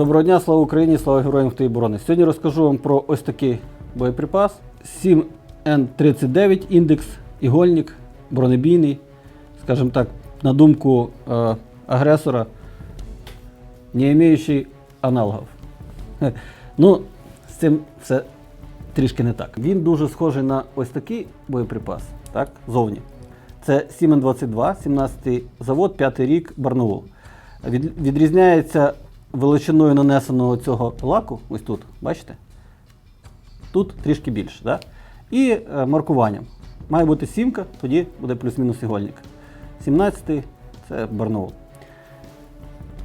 Доброго дня, слава Україні, слава героям хто і борони. Сьогодні розкажу вам про ось такий боєприпас 7Н39, індекс, ігольник, бронебійний. Скажімо так, на думку е, агресора, не маючий аналогів. Ну, з цим все трішки не так. Він дуже схожий на ось такий боєприпас, так, зовні. Це Сімен 22, 17 завод, 5 рік, Барнаул. Від, відрізняється величиною нанесеного цього лаку, ось тут, бачите? Тут трішки більше. Да? І е, маркуванням. Має бути сімка, тоді буде плюс-мінус ігольник. 17 це Барнаул.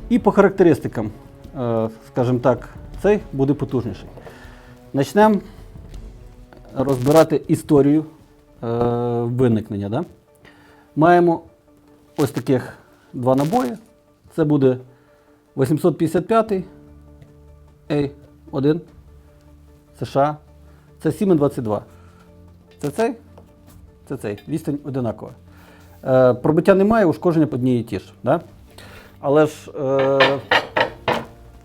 І по характеристикам, е, скажімо так, цей буде потужніший. Почнемо розбирати історію е, виникнення. Да? Маємо ось таких два набої. Це буде 855 A1 США. Це 7,22. Це цей? Це цей. Відстань одинакова. Е, пробиття немає, ушкодження одні і ті ж. Да? Але ж е,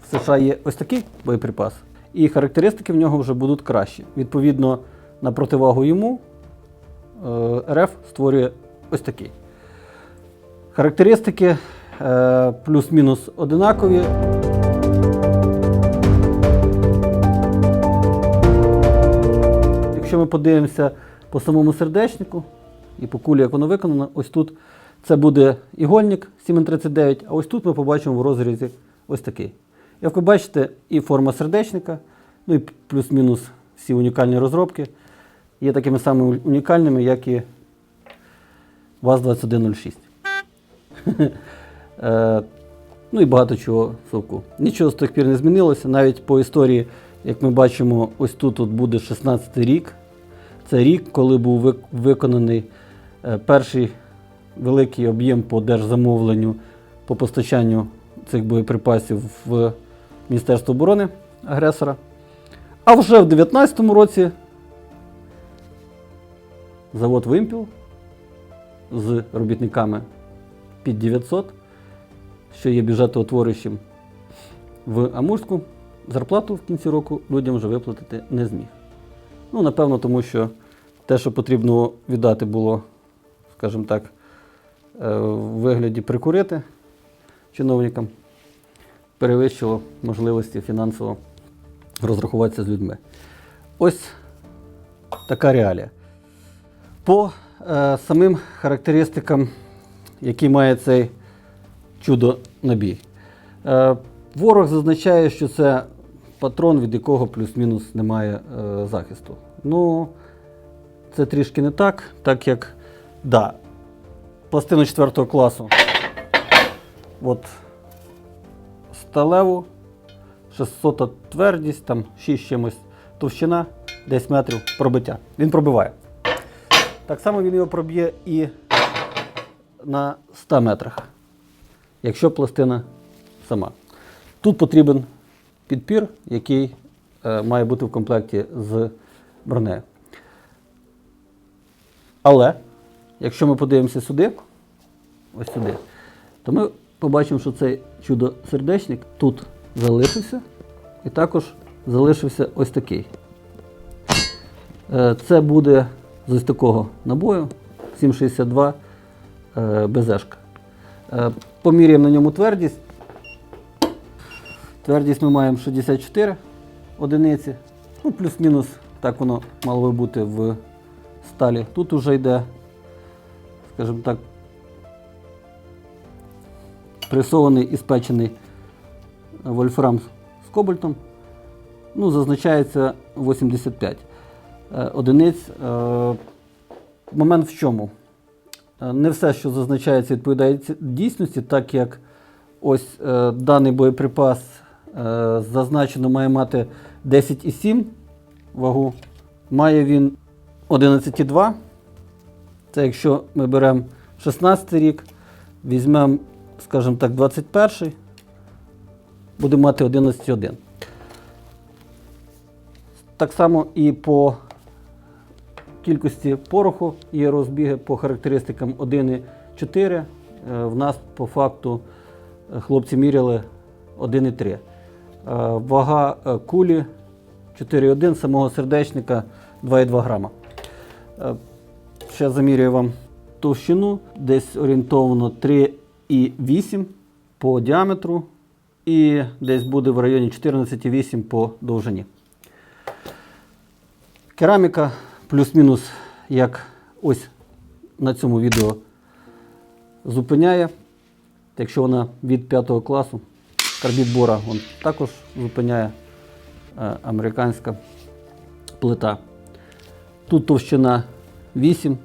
в США є ось такий боєприпас, і характеристики в нього вже будуть кращі. Відповідно, на противагу йому е, РФ створює ось такий. Характеристики плюс-мінус одинакові. Якщо ми подивимося по самому сердечнику і по кулі, як воно виконано, ось тут це буде ігольник 739, а ось тут ми побачимо в розрізі ось такий. Як ви бачите, і форма сердечника, ну і плюс-мінус всі унікальні розробки є такими самими унікальними, як і ВАЗ-2106. Е, Ну і багато чого в совку. Нічого з тих пір не змінилося. Навіть по історії, як ми бачимо, ось тут от буде 16 рік. Це рік, коли був виконаний е, перший великий об'єм по держзамовленню по постачанню цих боєприпасів в Міністерство оборони агресора. А вже в 2019 році завод Вимпіл з робітниками під 900, що є бюджетоутворюючим в Амурську, зарплату в кінці року людям вже виплатити не зміг. Ну, напевно, тому що те, що потрібно віддати, було, скажімо так, е, в вигляді прикурити чиновникам, перевищило можливості фінансово розрахуватися з людьми. Ось така реалія. По е, самим характеристикам, які має цей чудо-набій. Е, ворог зазначає, що це патрон, від якого плюс-мінус немає е, захисту. Ну, це трішки не так, так як да, пластину 4 класу. От сталеву, 600 твердість, там 6 чимось товщина, 10 метрів пробиття. Він пробиває. Так само він його проб'є і на 100 метрах, якщо пластина сама. Тут потрібен підпір, який е, має бути в комплекті з бронею. Але, якщо ми подивимося сюди, ось сюди, то ми побачимо, що цей чудо-сердечник тут залишився, і також залишився ось такий. Е, Це буде з ось такого набою 7,62 е. Е, Поміряємо на ньому твердість. Твердість ми маємо 64 одиниці. Ну, плюс-мінус, так воно мало би бути в сталі. Тут вже йде, скажімо так, пресований і спечений вольфрам з кобальтом. Ну, зазначається 85 е, одиниць. Е, Момент в чому? Е, Не все, що зазначається, відповідає дійсності, так як ось е, даний боєприпас е, зазначено має мати 10,7 вагу. Має він 11,2. Це якщо ми беремо 16 рік, візьмемо, скажімо так, 21, буде мати 11,1. Так само і по кількості пороху є розбіги по характеристикам 1,4. Е, В нас по факту е, хлопці міряли 1,3. вага е, кулі 4,1, самого сердечника 2,2 грама. Ще замірюю вам товщину, десь орієнтовно 3,8 по діаметру і десь буде в районі 14,8 по довжині. Кераміка плюс-мінус, як ось на цьому відео зупиняє. Якщо вона від 5 класу, карбід бора он також зупиняє е, американська плита. Тут товщина 8,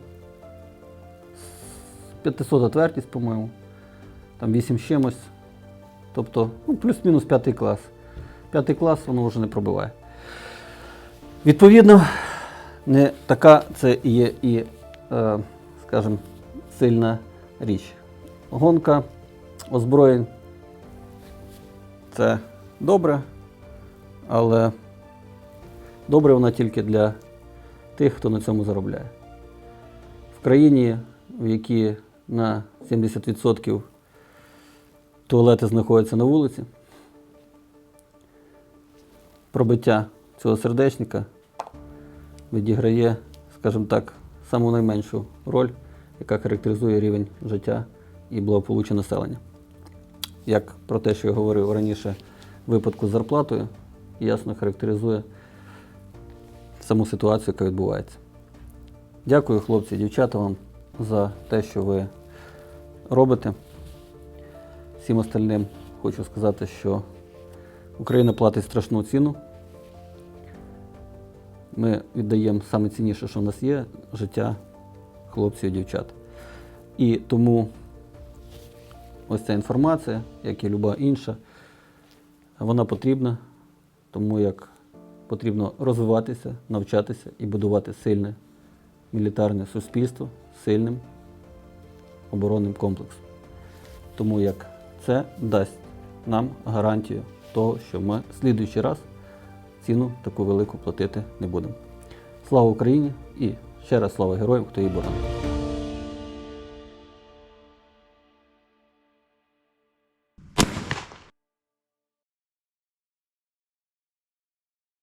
500 твердість, по-моєму, там 8 з чимось. Тобто ну, плюс-мінус 5 клас. П'ятий клас воно вже не пробиває. Відповідно, не така це є і, е, скажімо, сильна річ. Гонка озброєнь це добре, але добре вона тільки для тих, хто на цьому заробляє. В країні, в якій на 70% туалети знаходяться на вулиці, пробиття цього сердечника відіграє, скажімо так, саму найменшу роль, яка характеризує рівень життя і благополуччя населення. Як про те, що я говорив раніше випадку з зарплатою, ясно характеризує саму ситуацію, яка відбувається. Дякую, хлопці і дівчата, вам за те, що ви робите. Всім остальним хочу сказати, що Україна платить страшну ціну. Ми віддаємо саме цінніше, що в нас є життя хлопців і дівчат. І тому ось ця інформація, як і люба інша, вона потрібна, тому як потрібно розвиватися, навчатися і будувати сильне мілітарне суспільство сильним оборонним комплексом. Тому як це дасть нам гарантію того, що ми в слідуючий раз ціну таку велику платити не будемо. Слава Україні і ще раз слава героям, хто її боронить.